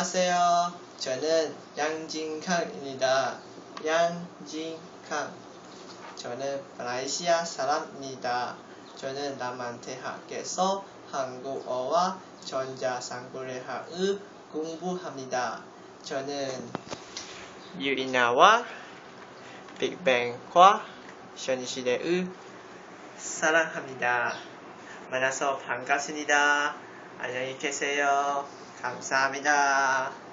안녕하세요. 저는 양진캉입니다. 양진캉. 저는 말레이시아 사람입니다. 저는 남한대학에서 한국어와 전자상고례학을 공부합니다. 저는 유인나와 빅뱅과 현실의 사랑합니다. 만나서 반갑습니다. 안녕히 계세요. 감사합니다.